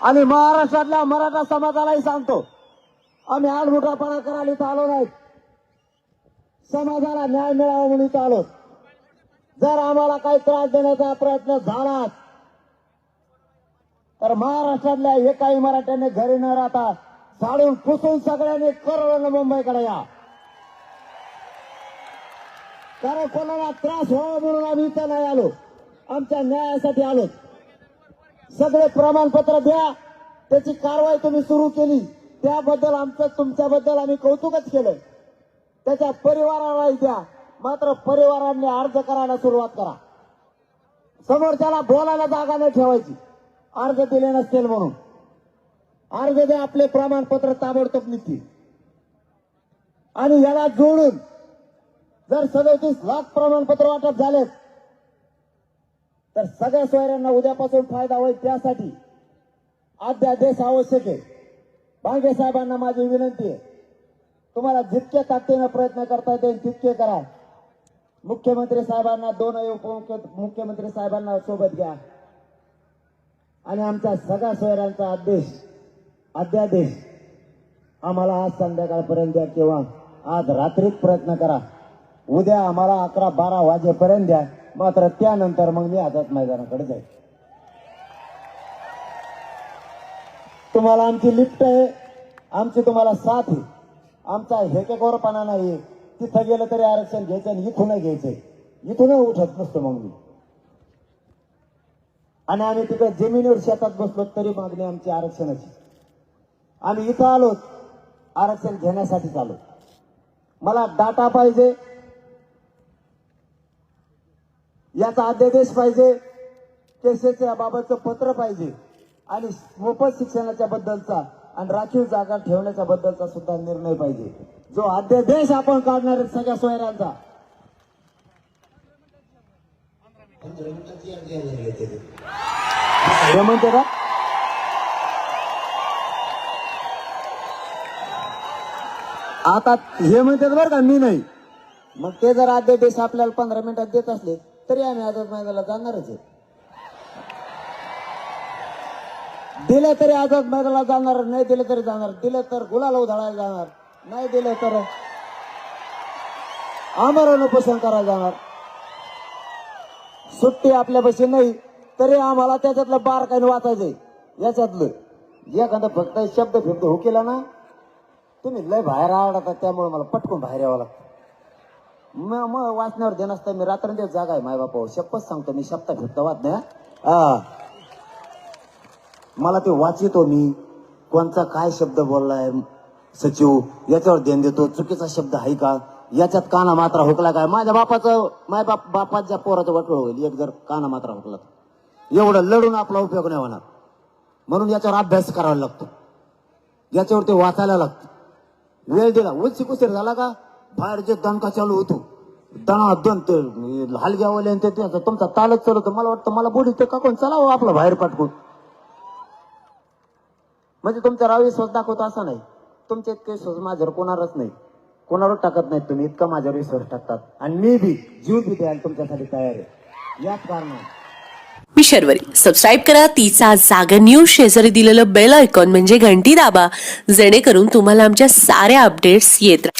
आणि महाराष्ट्रातल्या मराठा समाजालाही सांगतो आम्ही आडमुठापणा करायला इथं आलो नाहीत. समाजाला न्याय मिळावा म्हणून इथं आलो. जर आम्हाला काही त्रास देण्याचा प्रयत्न झाला तर महाराष्ट्रातल्या एकाही मराठ्याने घरी न राहता झाडून पुसून सगळ्यांनी करोडोनं मुंबईकडे या. कारण कोणाला त्रास व्हावा म्हणून आम्ही इथं नाही आलो. आमच्या न्यायासाठी आलो. सगळे प्रमाणपत्र द्या. त्याची कारवाई तुम्ही सुरू केली. त्याबद्दल आमचं तुमच्याबद्दल आम्ही कौतुकच केलं त्याच्या परिवारालाही द्या. मात्र परिवारांनी अर्ज करायला सुरुवात करा. समोरच्याला बोलायला जागा नाही ठेवायची. अर्ज दिले नसतील म्हणून. अर्ज दे आपले प्रमाणपत्र ताबडतोब निघतील. आणि याला जोडून जर सदोतीस लाख प्रमाणपत्र वाटप झालेत तर सगळ्या सोयऱ्यांना उद्यापासून फायदा होईल त्यासाठी अध्यादेश आवश्यक आहे. बांगे साहेबांना माझी विनंती आहे. तुम्हाला जितके ताकदीनं प्रयत्न करता येईल तितके करा. मुख्यमंत्री साहेबांना दोनही उपमुख्यमंत्री साहेबांना सोबत घ्या. आणि आमच्या सगळ्या सोयऱ्यांचा आदेश अध्यादेश आम्हाला आज संध्याकाळपर्यंत द्या किंवा आज रात्रीत प्रयत्न करा. उद्या आम्हाला अकरा बारा वाजेपर्यंत द्या. मात्र त्यानंतर मग मी आझाद मैदानाकडे जाईल. तुम्हाला आमची लिफ्ट आहे. आमची तुम्हाला साथ आहे. आमचा हेकेकोरपणा नाही तिथं गेलं तरी आरक्षण घ्यायचं आणि इथून घ्यायचंय इथून उठत नसतो मग मी. आणि आम्ही तिकडे जमिनीवर शेतात बसलो तरी मागणी आमची आरक्षणाची. आम्ही इथं आलो आरक्षण घेण्यासाठीच आलो मला डाटा पाहिजे. याचा अध्यादेश पाहिजे. केसेसच्या बाबतचं पत्र पाहिजे. आणि मोफत शिक्षणाच्या बद्दलचा आणि राखीव जागा ठेवण्याच्या बद्दलचा सुद्धा निर्णय पाहिजे. जो अध्यादेश आपण काढणार आहे सगळ्या सोयऱ्यांचा. हे म्हणते का? आता हे म्हणतात बरं का मी नाही. मग ते जर अध्यादेश आपल्याला पंधरा मिनिटात देत असले तरी आम्ही आझाद मैदानाला जाणारच आहे. दिले तरी आझाद मैदानाला जाणार नाही दिलं तरी जाणार. दिलं तर गुलाल उधळायला जाणार नाही दिलं तर आमरण उपोषण करायला जाणार. सुट्टी आपल्यापाशी नाही तरी आम्हाला त्याच्यातलं बार काही वाचायचंय याच्यातलं. एखादा फक्त शब्द फिरतो हो केला ना? तुम्ही लय बाहेर आवडतात त्यामुळे मला पटकून बाहेर यावं लागतं. मग वाचण्यावर देणं असतं. मी रात्रंदिवस जागा आहे माय बापा शपथ सांगतो मी शब्द घेतो वाच हा. मला ते वाचितो मी. कोणचा काय शब्द बोललाय सचिव? याच्यावर ध्यान देतो. चुकीचा शब्द आहे का? याच्यात काना मात्रा हुकला काय? माझ्या बापाचं माय बाप बापाच्या पोराचं वाटोळ होईल. एक जर काना मात्रा हुकला तर. एवढं लढून आपला उपयोग नाही होणार. म्हणून याच्यावर अभ्यास करावा लागतो. याच्यावर ते वाचायला लागतं. वेळ दिला. उलशी कुशीर झाला का? बाहेर दणका चालू होतो दणा दण ते हलग्यावाले ते ते- तुमचा तालच चालू होतं. मला वाटतं मला बोडी ते का कोण? चलावं हो आपलं बाहेर पाठकून म्हणजे तुमचा राव विश्वास दाखवतो असा नाही. तुमचे इतके विश्वास माझ्यावर कोणावरच नाही. कोणावर टाकत नाही तुम्ही. इतका माझ्यावर विश्वास टाकतात. आणि मी बी जीव बी द्यायला तुमच्यासाठी तयार आहे. याच कारणाने. मी शर्वरी. सबस्क्राईब करा. तिचा जागा न्यूज शेजारी दिलेलं बेल आयकॉन म्हणजे घंटी दाबा. जेणेकरून तुम्हाला आमच्या साऱ्या अपडेट्स येत राहतात